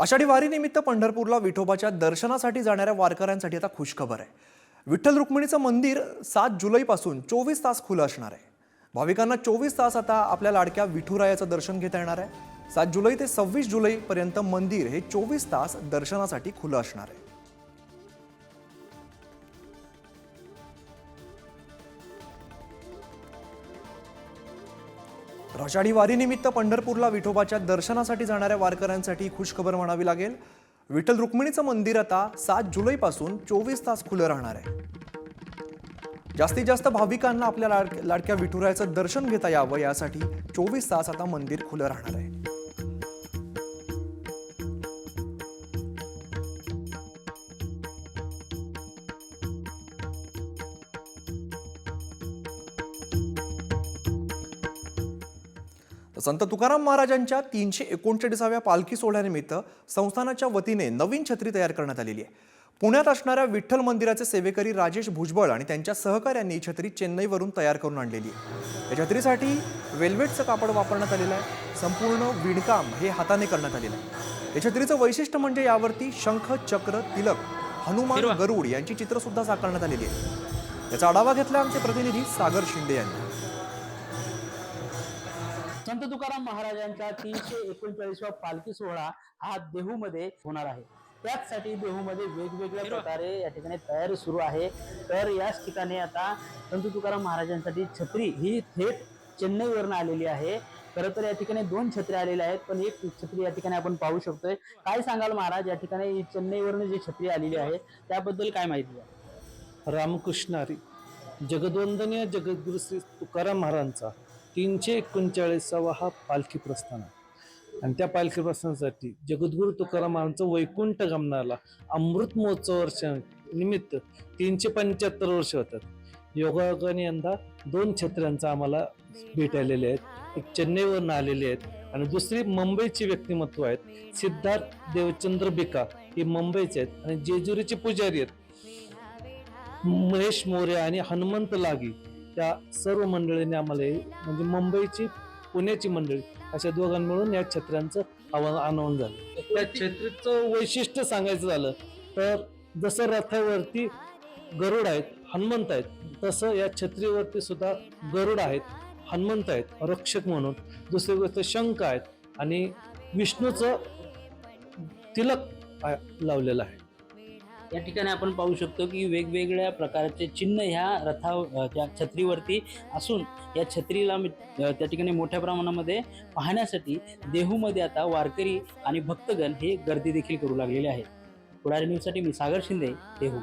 आषाढी वारीनिमित्त पंढरपूरला विठोबाच्या दर्शनासाठी जाणाऱ्या वारकऱ्यांसाठी आता खुशखबर आहे. विठ्ठल रुक्मिणीचं मंदिर सात जुलैपासून चोवीस तास खुलं असणार आहे. भाविकांना चोवीस तास आता आपल्या लाडक्या विठुरायाचं दर्शन घेता येणार आहे. सात जुलै ते सव्वीस जुलैपर्यंत मंदिर हे चोवीस तास दर्शनासाठी खुलं असणार आहे. आषाढी वारीनिमित्त पंढरपूरला विठोबाच्या दर्शनासाठी जाणाऱ्या वारकऱ्यांसाठी खुशखबर म्हणावी लागेल. विठ्ठल रुक्मिणीचं मंदिर आता सात जुलैपासून चोवीस तास खुलं राहणार आहे. जास्तीत जास्त भाविकांना आपल्या लाड लाडक्या विठुरायाचं दर्शन घेता यावं यासाठी चोवीस तास आता मंदिर खुलं राहणार आहे. तर संत तुकाराम महाराजांच्या तीनशे एकोणचाळीसाव्या पालखी सोहळ्यानिमित्त संस्थानाच्या वतीने नवीन छत्री तयार करण्यात आलेली आहे. पुण्यात असणाऱ्या विठ्ठल मंदिराचे सेवेकरी राजेश भुजबळ आणि त्यांच्या सहकाऱ्यांनी ही छत्री चेन्नईवरून तयार करून आणलेली आहे. या छत्रीसाठी वेल्वेटचं कापड वापरण्यात आलेलं आहे. संपूर्ण विणकाम हे हाताने करण्यात आलेलं आहे. या छत्रीचं वैशिष्ट्य म्हणजे यावरती शंख चक्र तिलक हनुमान गरुड यांची चित्र सुद्धा साकारण्यात आलेली आहे. याचा आढावा घेतला आमचे प्रतिनिधी सागर शिंदे यांनी. संत तुकाराम महाराजांचा तीनशे एकोणचाळीसवा पालखी सोहळा हा देहूमध्ये होणार आहे. त्याचसाठी देहूमध्ये वेगवेगळ्या प्रकारे या ठिकाणी तयारी सुरू आहे. तर याच ठिकाणी आता संत तुकाराम महाराजांसाठी छत्री ही थेट चेन्नईवरून आलेली आहे. खरं तर या ठिकाणी दोन छत्री आलेल्या आहेत पण एक छत्री या ठिकाणी आपण पाहू शकतोय. काय सांगाल महाराज या ठिकाणी चेन्नईवरून जी छत्री आलेली आहे त्याबद्दल काय माहिती आहे रामकृष्णारी जगद्वंदनीय जगद्गुरु श्री तुकाराम महाराजांचा तीनशे एकोणचाळीसावा हा पालखी प्रस्थान आहे. आणि त्या पालखी प्रस्थानासाठी जगद्गुरु तुकाराम महाराजांचं वैकुंठ गमनाला अमृत महोत्सव निमित्त तीनशे पंच्याहत्तर वर्ष होतात. योगायोगाने यंदा दोन छत्र्यांचा आम्हाला भेट आलेले आहेत. एक चेन्नईवरून आलेले आहेत आणि दुसरी मुंबईची व्यक्तिमत्व आहेत. सिद्धार्थ देवचंद्र बिका हे मुंबईचे आहेत आणि जेजुरीचे पुजारी आहेत. महेश मोरे आणि हनुमंत लागी त्या सर्व मंडळींनी आम्हाला म्हणजे मुंबईची पुण्याची मंडळी अशा दोघांनी मिळून या छत्र्यांचं आव्हान आनवण झालं. त्या छत्रीचं वैशिष्ट्य सांगायचं झालं तर जसं रथावरती गरुड आहेत हनुमंत आहेत तसं या छत्रीवरती सुद्धा गरुड आहेत हनुमंत आहेत रक्षक म्हणून. दुसरी गोष्ट शंख आहेत आणि विष्णूचं तिलक लावलेलं आहे. या ठिकाणी आपण पाहू शकतो की वेगवेगळ्या प्रकारचे चिन्ह ह्या रथा त्या छत्रीवरती असून या छत्रीला त्या ठिकाणी मोठ्या प्रमाणामध्ये पाहण्यासाठी देहूमध्ये आता वारकरी आणि भक्तगण हे गर्दी देखील करू लागलेले आहेत. पुढारी न्यूजसाठी मी सागर शिंदे देहू.